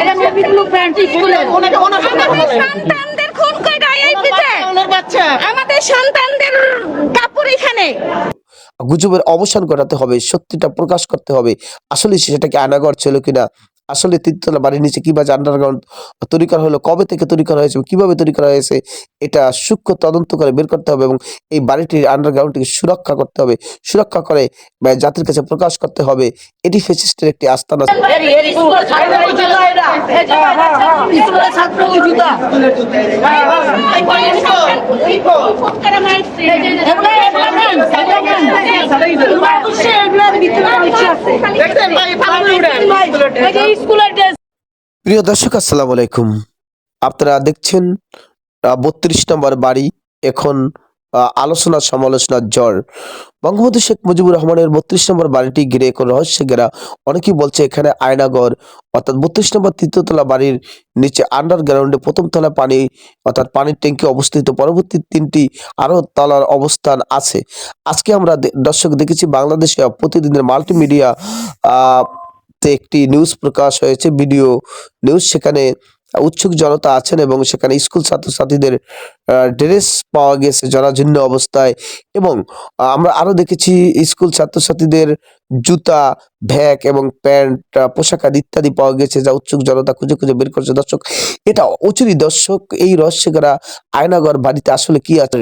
এটা navy blue pant স্কুলে সন্তানদের খুন করে এই পিঠে বাচ্চা। আমাদের সন্তানদের কাপড় এখানে। গুজবের অবসান ঘটাতে হবে সত্যিটা প্রকাশ করতে হবে। আসলে সেটাকে আনাগর ছিল কিনা আসলে তিনতলা বাড়ির নিচে কীভাবে আন্ডারগ্রাউন্ড তৈরি করা হলো, কবে থেকে তৈরি করা হয়েছে কীভাবে তৈরি করা হয়েছে, এটা সূক্ষ্ম তদন্ত করে বের করতে হবে এবং এই বাড়িটির আন্ডারগ্রাউন্ডটিকে সুরক্ষা করতে হবে। সুরক্ষা করে জাতির কাছে প্রকাশ করতে হবে। এটি ফেসিস্টের একটি আস্থানা। ছাত্র প্রিয় দর্শক আসসালামু আলাইকুম। আপনারা দেখছেন বত্রিশ নম্বর বাড়ি এখন আলোচনা সমালোচনার জ্বর। বঙ্গবন্ধু শেখ মুজিবুর রহমানের বত্রিশ নম্বর বাড়িটি ঘিরে এখন রহস্য ঘেরা অনেকেই বলছে এখানে আয়নাগর অর্থাৎ বত্রিশ নম্বর তৃতীয়তলা বাড়ির নিচে আন্ডারগ্রাউন্ডে প্রথম তলা পানি, অর্থাৎ পানির ট্যাঙ্কি অবস্থিত। পরবর্তী তিনটি আরও তলার অবস্থান আছে। আজকে আমরা দর্শক দেখেছি, বাংলাদেশে প্রতিদিনের মাল্টিমিডিয়া একটি নিউজ প্রকাশ হয়েছে ভিডিও নিউজ সেখানে উৎসুক জনতা আছেন এবং সেখানে স্কুল ছাত্রছাত্রীদের ড্রেস পাওয়া গেছে জরাজীর্ণ অবস্থায় এবং আমরা আরও দেখেছি স্কুল ছাত্রছাত্রীদের জুতা, ব্যাগ এবং প্যান্ট পোশাক ইত্যাদি পাওয়া গেছে যা উৎসুক জনতা খুঁজে খুঁজে বের করছে দর্শক, এটা অচুরি দর্শক, এই রহস্যকরা আয়নাগর বাড়িতে আসলে কি আছে?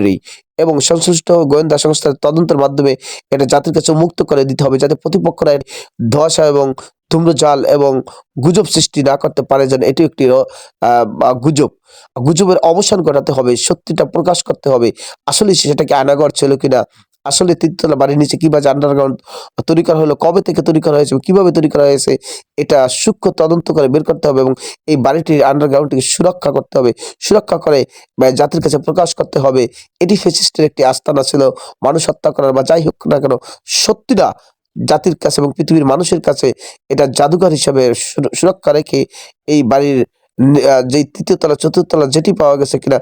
এবং সংশ্লিষ্ট গোয়েন্দা সংস্থার তদন্তের মাধ্যমে এটা জাতির কাছে মুক্ত করে দিতে হবে যাতে প্রতিপক্ষরা ধোঁয়াশা এবং ধূম্রজাল এবং গুজব সৃষ্টি না করতে পারে যেন এটি একটি গুজব। গুজবের অবসান ঘটাতে হবে, সত্যিটা প্রকাশ করতে হবে। আসলে সেটাকে আয়নাগর ছিল কিনা? আসলে তিনতলা বাড়ির নিচে কীভাবে আন্ডারগ্রাউন্ড তৈরি করা হলো, কবে থেকে তৈরি করা হয়েছে, কীভাবে তৈরি করা হয়েছে, এটা সূক্ষ্ম তদন্ত করে বের করতে হবে এবং এই বাড়িটির আন্ডারগ্রাউন্ডটিকে সুরক্ষা করতে হবে। সুরক্ষা করে জাতির কাছে প্রকাশ করতে হবে। এটি ফেসিস্টের একটি আস্থানা ছিল। মানুষ হত্যা করার বা যাই হোক না কেন, সত্যিটা জাতির কাছে এবং পৃথিবীর মানুষের কাছে এটা জাদুঘর হিসাবে সুরক্ষা রেখে এই বাড়ির যে তৃতীয় তলা, চতুর্থ তলা যেটি পাওয়া গেছে কিনা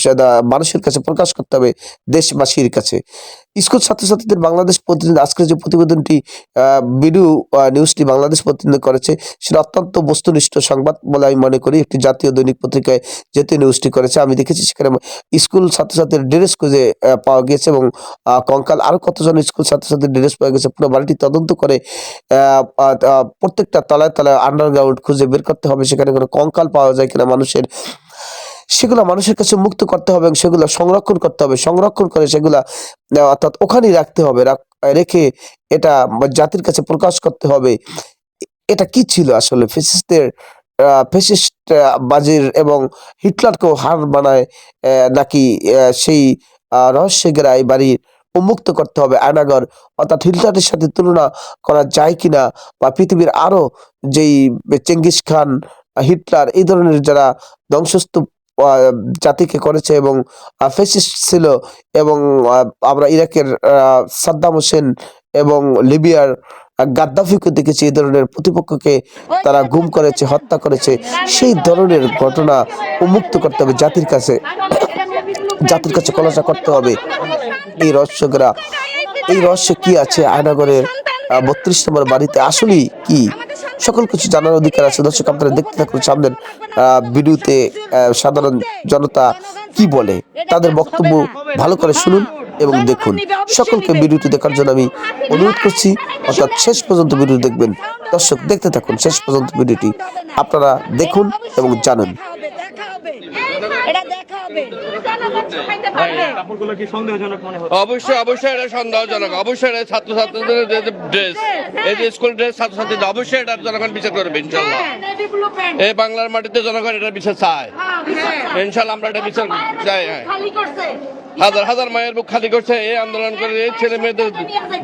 সেটা মানুষের কাছে প্রকাশ করতে হবে দেশবাসীর কাছে। স্কুল ছাত্রছাত্রীদের বাংলাদেশ প্রতিদিন আজকের যে প্রতিবেদনটি আহ, নিউজটি বাংলাদেশ প্রতিদিন করেছে সেটা অত্যন্ত বস্তুনিষ্ঠ সংবাদ বলে আমি মনে করি। একটি জাতীয় দৈনিক পত্রিকায় যেতে নিউজটি করেছে আমি দেখেছি সেখানে স্কুল ছাত্রছাত্রীর ড্রেস খুঁজে পাওয়া গেছে এবং কঙ্কাল আরও কতজন স্কুল ছাত্রছাত্রীর ড্রেস পাওয়া গেছে পুরো বাড়িটি তদন্ত করে প্রত্যেকটা তলায় তলায় আন্ডারগ্রাউন্ড খুঁজে বের করতে হবে। সেখানে কোনো কঙ্কাল পাওয়া যায় কিনা মানুষের সেগুলো মানুষের কাছে মুক্ত করতে হবে এবং সেগুলো সংরক্ষণ করতে হবে। সংরক্ষণ করে সেগুলা অর্থাৎ ওখানেই রাখতে হবে। রাখ- এটা জাতির কাছে প্রকাশ করতে হবে। এটা কি ছিল আসলে? ফেসিস্টদের ফেসিস্ট বাজির এবং হিটলারকেও হার বানায় নাকি সেই আহ, রহস্য গেরাই বাড়ির উন্মুক্ত করতে হবে আয়নাগর অর্থাৎ হিটলারের সাথে তুলনা করা যায় কিনা? বা পৃথিবীর আরও যেই চেঙ্গিস খান হিটলার এই ধরনের যারা ধ্বংসস্তূপ জাতিকে করেছে এবং ফেসিস্ট ছিল এবং আমরা ইরাকের সাদ্দাম হোসেন এবং লিবিয়ার গাদ্দাফিকে দেখেছি, এই ধরনের প্রতিপক্ষকে তারা গুম করেছে, হত্যা করেছে। সেই ধরনের ঘটনা উন্মুক্ত করতে হবে জাতির কাছে। জাতির কাছে খোলাসা করতে হবে। এই রহস্যকরা এই রহস্য কি আছে? আয়নাগরের বত্রিশ নম্বর বাড়িতে আসলেই কি? সকল কিছু জানার অধিকার আছে। দর্শক, আপনারা দেখতে থাকুন সামনের ভিডিওতে সাধারণ জনতা কি বলে, তাদের বক্তব্য ভালো করে শুনুন এবং দেখুন। সকলকে ভিডিওটি দেখার জন্য আমি অনুরোধ করছি, অর্থাৎ শেষ পর্যন্ত ভিডিও দেখবেন। দর্শক, দেখতে থাকুন, শেষ পর্যন্ত ভিডিওটি আপনারা দেখুন এবং জানুন। হবে এটা দেখা হবে মনে হচ্ছে? অবশ্যই অবশ্যই এটা সন্দেহজনক। অবশ্যই এটা ছাত্রছাত্রীদের যে ড্রেস এই যে স্কুল ড্রেস ছাত্রছাত্রীদের অবশ্যই এটা জনগণ বিচার করবে ইনশাল্লাহ। এই বাংলার মাটিতে জনগণ এটা বিচার চায়। ইনশাল্লাহ আমরা এটা বিচার চাই হ্যাঁ। হাজার হাজার মায়ের বুক খালি করছে এই আন্দোলন করে এই ছেলে মেয়েদের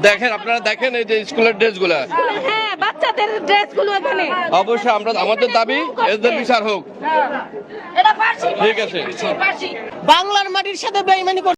দেখেন আপনারা দেখেন এই যে স্কুলের ড্রেসগুলা হ্যাঁ বাচ্চাদের ড্রেসগুলো এখানে। অবশ্যই আমরা আমাদের দাবি এদের বিচার হোক। বাংলার মাটির সাথে বেইমানি